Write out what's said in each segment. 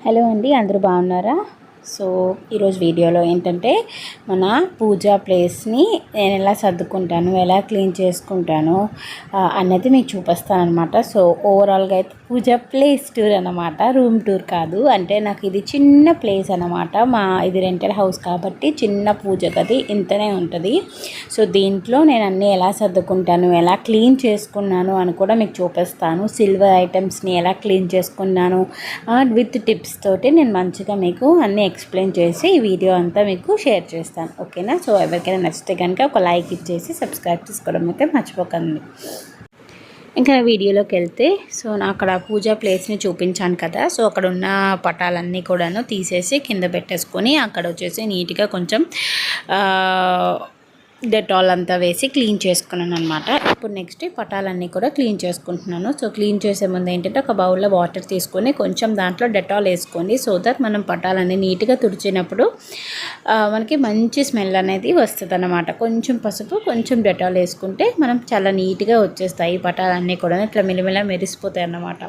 Hello అండి అందరూ బాగున్నారా? సో ఈరోజు వీడియోలో ఏంటంటే మన పూజా ప్లేస్ని నేను ఎలా సర్దుకుంటాను ఎలా క్లీన్ చేసుకుంటాను అన్నది మీకు చూపిస్తాను అనమాట సో ఓవరాల్గా అయితే పూజా ప్లేస్ టూర్ అనమాట రూమ్ టూర్ కాదు. అంటే నాకు ఇది చిన్న ప్లేస్ అనమాట మా ఇది రెంటల్ హౌస్ కాబట్టి చిన్న పూజ గది ఇంతనే ఉంటుంది. సో దీంట్లో నేను అన్నీ ఎలా సర్దుకుంటాను ఎలా క్లీన్ చేసుకున్నాను అని కూడా మీకు చూపిస్తాను. సిల్వర్ ఐటమ్స్ని ఎలా క్లీన్ చేసుకున్నాను విత్ టిప్స్ తోటి నేను మంచిగా మీకు అన్నీ ఎక్స్ప్లెయిన్ చేసి ఈ వీడియో అంతా మీకు షేర్ చేస్తాను. ఓకేనా సో ఎవరికైనా నచ్చితే కనుక ఒక లైక్ ఇచ్చేసి సబ్స్క్రైబ్ చేసుకోవడం అయితే మర్చిపోకండి. ఇంకా వీడియోలోకి వెళ్తే సో నా అక్కడ పూజా ప్లేస్ని చూపించాను కదా. సో అక్కడ ఉన్న పటాలన్నీ కూడాను తీసేసి కింద పెట్టేసుకొని అక్కడ వచ్చేసి నీట్గా కొంచెం డెటాల్ అంతా వేసి క్లీన్ చేసుకున్నాను అనమాట ఇప్పుడు నెక్స్ట్ పటాలన్నీ కూడా క్లీన్ చేసుకుంటున్నాను. సో క్లీన్ చేసే ముందు ఏంటంటే ఒక బౌల్లో వాటర్ తీసుకొని కొంచెం దాంట్లో డెటాల్ వేసుకోండి. సో దట్ మనం పటాలన్నీ నీట్గా తుడిచినప్పుడు మనకి మంచి స్మెల్ అనేది వస్తుంది అనమాట కొంచెం పసుపు కొంచెం డెటాల్ వేసుకుంటే మనం చాలా నీట్గా వచ్చేస్తాయి. పటాలన్నీ కూడా ఇట్లా మిలమిల మెరిసిపోతాయి అన్నమాట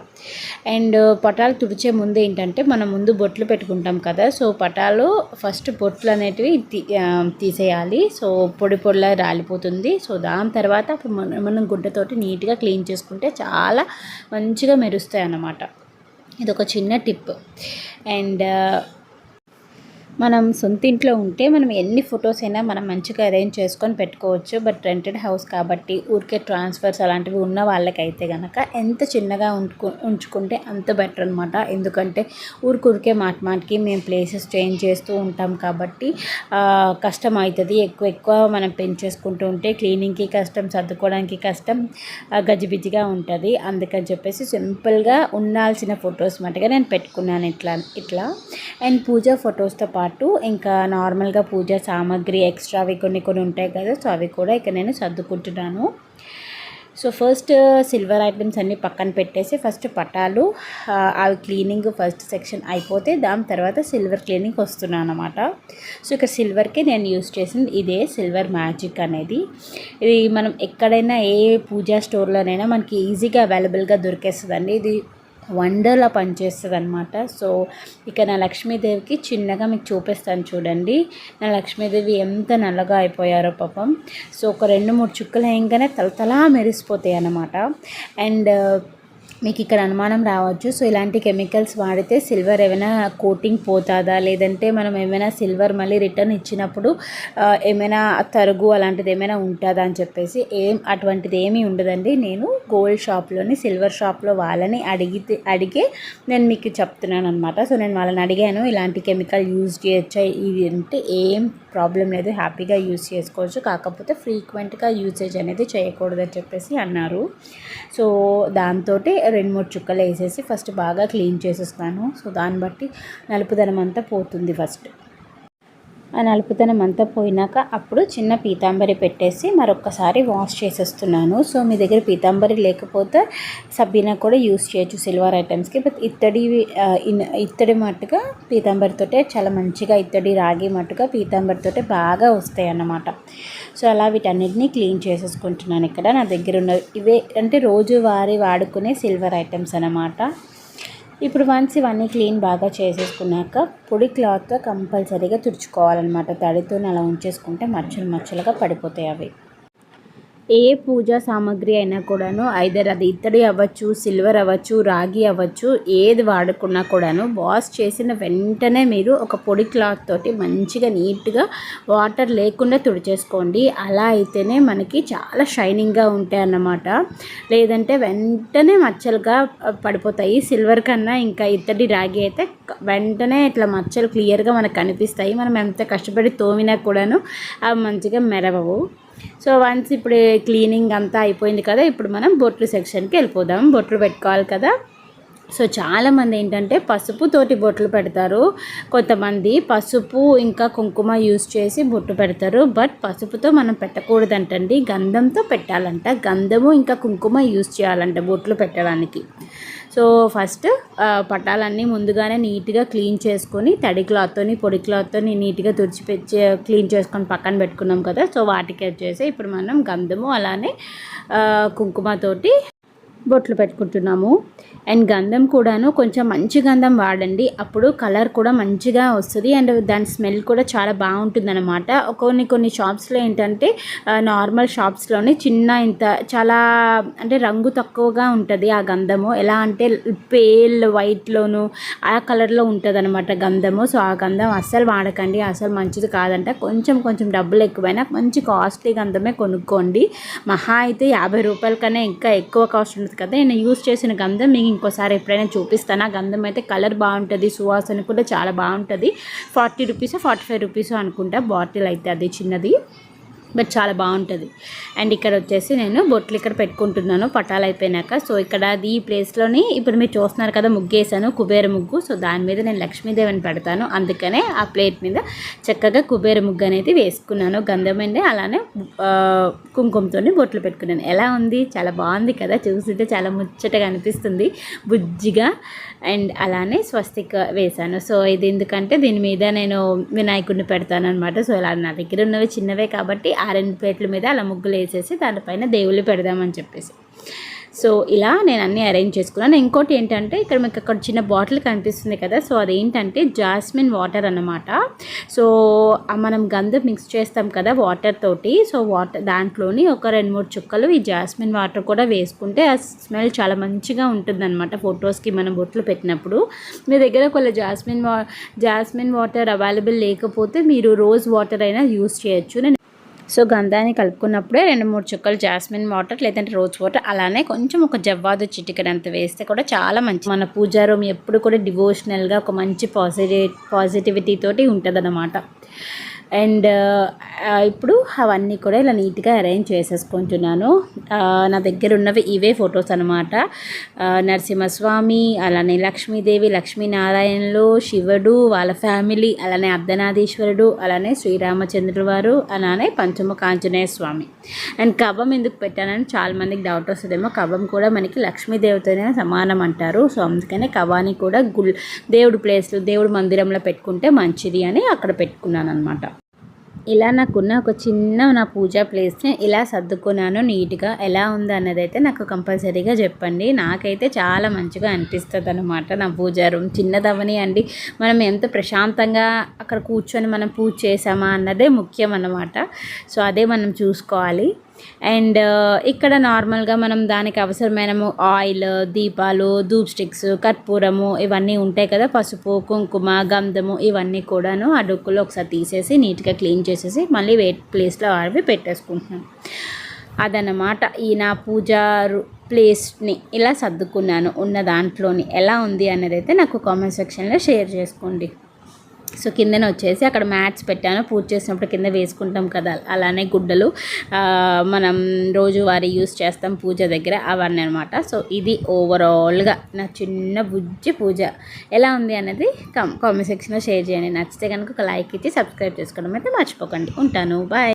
అండ్ పటాలు తుడిచే ముందు ఏంటంటే మనం ముందు బొట్లు పెట్టుకుంటాం కదా సో పటాలు ఫస్ట్ బొట్లు అనేటివి తీ- తీసేయాలి. సో పొడి పొడిలా రాలిపోతుంది. సో దాని తర్వాత అప్పుడు మనం మనం గుడ్డతోటి నీట్గా క్లీన్ చేసుకుంటే చాలా మంచిగా మెరుస్తాయి అన్నమాట ఇది ఒక చిన్న టిప్. అండ్ మనం సొంత ఇంట్లో ఉంటే మనం ఎన్ని ఫొటోస్ అయినా మనం మంచిగా అరేంజ్ చేసుకొని పెట్టుకోవచ్చు. బట్ రెంటెడ్ హౌస్ కాబట్టి ఊరికే ట్రాన్స్ఫర్స్ అలాంటివి ఉన్న వాళ్ళకైతే కనుక ఎంత చిన్నగా ఉంచుకు ఉంచుకుంటే అంత బెటర్ అనమాట ఎందుకంటే ఊరికూరికే మాట మాటకి మేము ప్లేసెస్ చేంజ్ చేస్తూ ఉంటాం కాబట్టి కష్టం అవుతుంది. ఎక్కువ ఎక్కువ మనం పెంచేసుకుంటూ ఉంటే క్లీనింగ్కి కష్టం సర్దుకోవడానికి కష్టం గజిబిజిగా ఉంటుంది. అందుకని చెప్పేసి సింపుల్గా ఉండాల్సిన ఫొటోస్ మటుగా నేను పెట్టుకున్నాను ఇట్లా ఇట్లా. అండ్ పూజ ఫొటోస్తో పాటు ఇంకా నార్మల్గా పూజ సామాగ్రి ఎక్స్ట్రా అవి కొన్ని కొన్ని ఉంటాయి కదా సో అవి కూడా ఇక నేను సర్దుకుంటున్నాను. సో ఫస్ట్ సిల్వర్ ఐటమ్స్ అన్నీ పక్కన పెట్టేసి ఫస్ట్ పటాలు అవి క్లీనింగ్ ఫస్ట్ సెక్షన్ అయిపోతే దాని తర్వాత సిల్వర్ క్లీనింగ్ వస్తున్నాను అనమాట సో ఇక్కడ సిల్వర్కి నేను యూస్ చేసింది ఇదే సిల్వర్ మ్యాజిక్ అనేది. ఇది మనం ఎక్కడైనా ఏ పూజా స్టోర్లోనైనా మనకి ఈజీగా అవైలబుల్గా దొరికేస్తుందండి. ఇది వండర్లా పనిచేస్తుంది అనమాట సో ఇక నా లక్ష్మీదేవికి చిన్నగా మీకు చూపిస్తాను చూడండి. నా లక్ష్మీదేవి ఎంత నల్లగా అయిపోయారో పాపం. సో ఒక రెండు మూడు చుక్కలు వేయంగానే తలతలా మెరిసిపోతాయి అన్నమాట అండ్ మీకు ఇక్కడ అనుమానం రావచ్చు. సో ఇలాంటి కెమికల్స్ వాడితే సిల్వర్ ఏమైనా కోటింగ్ పోతుందా? లేదంటే మనం ఏమైనా సిల్వర్ మళ్ళీ రిటర్న్ ఇచ్చినప్పుడు ఏమైనా తరుగు అలాంటిది ఏమైనా ఉంటుందా అని చెప్పేసి ఏం అటువంటిది ఏమీ ఉండదండి. నేను గోల్డ్ షాప్లోని సిల్వర్ షాప్లో వాళ్ళని అడిగితే అడిగే నేను మీకు చెప్తున్నాను అనమాట సో నేను వాళ్ళని అడిగాను ఇలాంటి కెమికల్ యూజ్ చేయొచ్చా? ఇది అంటే ఏం ప్రాబ్లం లేదు. హ్యాపీగా యూజ్ చేసుకోవచ్చు. కాకపోతే ఫ్రీక్వెంట్గా యూసేజ్ అనేది చేయకూడదని చెప్పేసి అన్నారు. సో దాంతో రెండు మూడు చుక్కలు వేసేసి ఫస్ట్ బాగా క్లీన్ చేసేస్తాను. సో దాన్ని బట్టి నలుపుదనం అంతా పోతుంది ఫస్ట్ ఆ నలుపుతనం అంతా పోయినాక అప్పుడు చిన్న పీతాంబరి పెట్టేసి మరొకసారి వాష్ చేసేస్తున్నాను. సో మీ దగ్గర పీతాంబరి లేకపోతే సబ్బీనా కూడా యూస్ చేయొచ్చు సిల్వర్ ఐటమ్స్కి. బట్ ఇత్తడి ఇన్- ఇత్తడి మట్టుగా పీతాంబరితోటే చాలా మంచిగా ఇత్తడి రాగి మట్టుగా పీతాంబరితోటే బాగా వస్తాయి అన్నమాట సో అలా వీటన్నిటిని క్లీన్ చేసేసుకుంటున్నాను ఇక్కడ. నా దగ్గర ఉన్న ఇవే అంటే రోజువారీ వాడుకునే సిల్వర్ ఐటమ్స్ అన్నమాట. ఇప్పుడు వన్స్ ఇవన్నీ క్లీన్ బాగా చేసేసుకున్నాక పొడి క్లాత్తో కంపల్సరీగా తుడుచుకోవాలన్నమాట. తడితో అలా ఉంచేసుకుంటే మచ్చలు మచ్చలుగా పడిపోతాయి అవి. ఏ పూజా సామాగ్రి అయినా కూడాను ఐదర్ అది ఇత్తడి అవ్వచ్చు సిల్వర్ అవ్వచ్చు రాగి అవ్వచ్చు ఏది వాడుకున్నా కూడాను వాష్ చేసిన వెంటనే మీరు ఒక పొడి క్లాత్ తోటి మంచిగా నీట్గా వాటర్ లేకుండా తుడిచేసుకోండి. అలా అయితేనే మనకి చాలా షైనింగ్గా ఉంటాయి అన్నమాట. లేదంటే వెంటనే మచ్చలుగా పడిపోతాయి. సిల్వర్ కన్నా ఇంకా ఇత్తడి రాగి అయితే వెంటనే ఇట్లా మచ్చలు క్లియర్గా మనకు కనిపిస్తాయి. మనం ఎంత కష్టపడి తోమినా కూడాను అవి మంచిగా మెరవవు. సో వన్స్ ఇప్పుడు క్లీనింగ్ అంతా అయిపోయింది కదా ఇప్పుడు మనం బొట్లు సెక్షన్కి వెళ్ళిపోదాం. బొట్లు పెట్టుకోవాలి కదా. సో చాలామంది ఏంటంటే పసుపుతోటి బొట్లు పెడతారు. కొంతమంది పసుపు ఇంకా కుంకుమ యూస్ చేసి బొట్టు పెడతారు. బట్ పసుపుతో మనం పెట్టకూడదంటండి. గంధంతో పెట్టాలంట. గంధము ఇంకా కుంకుమ యూస్ చేయాలంట బొట్లు పెట్టడానికి. సో ఫస్ట్ పట్టాలన్నీ పటాలన్నీ ముందుగానే నీట్గా క్లీన్ చేసుకొని తడి క్లాత్తోని పొడి క్లాత్తోని నీట్గా తుడిచిపెచ్చి క్లీన్ చేసుకొని పక్కన పెట్టుకున్నాం కదా. సో వాటికి వచ్చేసి ఇప్పుడు మనం గంధము అలానే కుంకుమతోటి బొట్లు పెట్టుకుంటున్నాము. అండ్ గంధం కూడాను కొంచెం మంచి గంధం వాడండి. అప్పుడు కలర్ కూడా మంచిగా వస్తుంది అండ్ దాని స్మెల్ కూడా చాలా బాగుంటుంది అనమాట కొన్ని కొన్ని షాప్స్లో ఏంటంటే నార్మల్ షాప్స్లోనే చిన్న ఇంత చాలా అంటే రంగు తక్కువగా ఉంటుంది ఆ గంధము. ఎలా అంటే పేల్ వైట్లోను ఆ కలర్లో ఉంటుంది అనమాట గంధము. సో ఆ గంధం అస్సలు వాడకండి. అసలు మంచిది కాదంట. కొంచెం కొంచెం డబ్బులు ఎక్కువైనా మంచి కాస్ట్లీ గంధమే కొనుక్కోండి. మహా అయితే యాభై రూపాయల కన్నా ఇంకా ఎక్కువ కాస్ట్ ఉంటుంది కదా నేను యూస్ చేసిన గంధం మీకు ఇంకోసారి ఎప్పుడైనా చూపిస్తాను. ఆ గంధం అయితే కలర్ బాగుంటుంది సువాసన కూడా చాలా బాగుంటుంది. Forty rupees forty five rupees అనుకుంటా బాటిల్ అయితే అది చిన్నది. బట్ చాలా బాగుంటుంది. అండ్ ఇక్కడ వచ్చేసి నేను బొట్లు ఇక్కడ పెట్టుకుంటున్నాను. పటాలు అయిపోయినాక. సో ఇక్కడ ఈ ప్లేస్లోని ఇప్పుడు మీరు చూస్తున్నారు కదా ముగ్గు వేసాను కుబేర ముగ్గు. సో దాని మీద నేను లక్ష్మీదేవిని పెడతాను. అందుకనే ఆ ప్లేట్ మీద చక్కగా కుబేర ముగ్గు అనేది వేసుకున్నాను. గంధమైంది అలానే కుంకుమతో బొట్లు పెట్టుకున్నాను. ఎలా ఉంది? చాలా బాగుంది కదా. చూస్తుంటే చాలా ముచ్చటగా అనిపిస్తుంది. బుజ్జిగా అండ్ అలానే స్వస్తిక వేశాను. సో ఇది ఎందుకంటే దీని మీద నేను వినాయకుడిని పెడతాను అనమాట సో ఇలా నా దగ్గర ఉన్నవి చిన్నవే కాబట్టి ఆ రెండు ప్లేట్ల మీద అలా ముగ్గులు వేసేసి దానిపైన దేవుళ్ళు పెడదామని చెప్పేసి. సో ఇలా నేను అన్నీ అరేంజ్ చేసుకున్నాను. ఇంకోటి ఏంటంటే ఇక్కడ మీకు అక్కడ చిన్న బాటిల్ కనిపిస్తుంది కదా సో అదేంటంటే జాస్మిన్ వాటర్ అన్నమాట. సో మనం గంధం మిక్స్ చేస్తాం కదా వాటర్ తోటి సో వాటర్ దాంట్లోని ఒక రెండు మూడు చుక్కలు ఈ జాస్మిన్ వాటర్ కూడా వేసుకుంటే ఆ స్మెల్ చాలా మంచిగా ఉంటుందన్నమాట ఫొటోస్కి మనం బొట్లు పెట్టినప్పుడు. మీ దగ్గర ఒకవేళ జాస్మిన్ వా జాస్మిన్ వాటర్ అవైలబుల్ లేకపోతే మీరు రోజ్ వాటర్ అయినా యూస్ చేయొచ్చు. నేను సో గంధాన్ని కలుపుకున్నప్పుడే రెండు మూడు చుక్కలు జాస్మిన్ వాటర్ లేదంటే రోజ్ వాటర్ అలానే కొంచెం ఒక జవ్వాదు చిటికెడంత వేస్తే కూడా చాలా మంచి మన పూజా రూమ్ ఎప్పుడు కూడా డివోషనల్గా ఒక మంచి పాజిటివ్ పాజిటివిటీతోటి ఉంటుంది అన్నమాట అండ్ ఇప్పుడు అవన్నీ కూడా ఇలా నీట్గా అరేంజ్ చేసేసుకుంటున్నాను. నా దగ్గర ఉన్నవి ఇవే ఫొటోస్ అనమాట నరసింహస్వామి అలానే లక్ష్మీదేవి లక్ష్మీనారాయణలు శివుడు వాళ్ళ ఫ్యామిలీ అలానే అర్ధనాదీశ్వరుడు అలానే శ్రీరామచంద్రుడు వారు అలానే పంచముఖ ఆంజనేయ స్వామి. అండ్ కవ్వం ఎందుకు పెట్టానని చాలామందికి డౌట్ వస్తుందేమో. కవ్వం కూడా మనకి లక్ష్మీదేవితోనే సమానం అంటారు. సో అందుకనే కవ్వాన్ని కూడా గుల్ దేవుడు ప్లేస్లో దేవుడు మందిరంలో పెట్టుకుంటే మంచిది అని అక్కడ పెట్టుకున్నాను అనమాట ఇలా నాకున్న ఒక చిన్న నా పూజా ప్లేస్ని ఇలా సర్దుకున్నాను నీట్గా. ఎలా ఉంది అన్నది అయితే నాకు కంపల్సరీగా చెప్పండి. నాకైతే చాలా మంచిగా అనిపిస్తుంది అనమాట నా పూజా రూమ్ చిన్నదవని అండి. మనం ఎంత ప్రశాంతంగా అక్కడ కూర్చొని మనం పూజ చేసామా అన్నదే ముఖ్యం అన్నమాట సో అదే మనం చూసుకోవాలి. అండ్ ఇక్కడ నార్మల్గా మనం దానికి అవసరమైన ఆయిల్ దీపాలు ధూప్ స్టిక్స్ కర్పూరము ఇవన్నీ ఉంటాయి కదా పసుపు కుంకుమ గంధము ఇవన్నీ కూడాను ఆ డొక్కులో ఒకసారి తీసేసి నీట్గా క్లీన్ చేసేసి మళ్ళీ వెయిట్ ప్లేస్లో అవి పెట్టేసుకుంటున్నాను అదనమాట ఈ నా పూజా ప్లేస్ని ఇలా సర్దుకున్నాను ఉన్న దాంట్లోని ఎలా ఉంది అనేది అయితే నాకు కామెంట్ సెక్షన్లో షేర్ చేసుకోండి. సో కిందన వచ్చేసి అక్కడ మ్యాట్స్ పెట్టాను. పూజ చేసినప్పుడు కింద వేసుకుంటాం కదా అలానే గుడ్డలు. మనం రోజువారీ యూస్ చేస్తాం పూజ దగ్గర అవన్నీ అనమాట సో ఇది ఓవరాల్గా నా చిన్న బుజ్జి పూజ. ఎలా ఉంది అనేది కామెంట్ సెక్షన్లో షేర్ చేయండి. నచ్చితే కనుక ఒక లైక్ ఇచ్చి సబ్స్క్రైబ్ చేసుకోవడం అయితే మర్చిపోకండి. ఉంటాను. బాయ్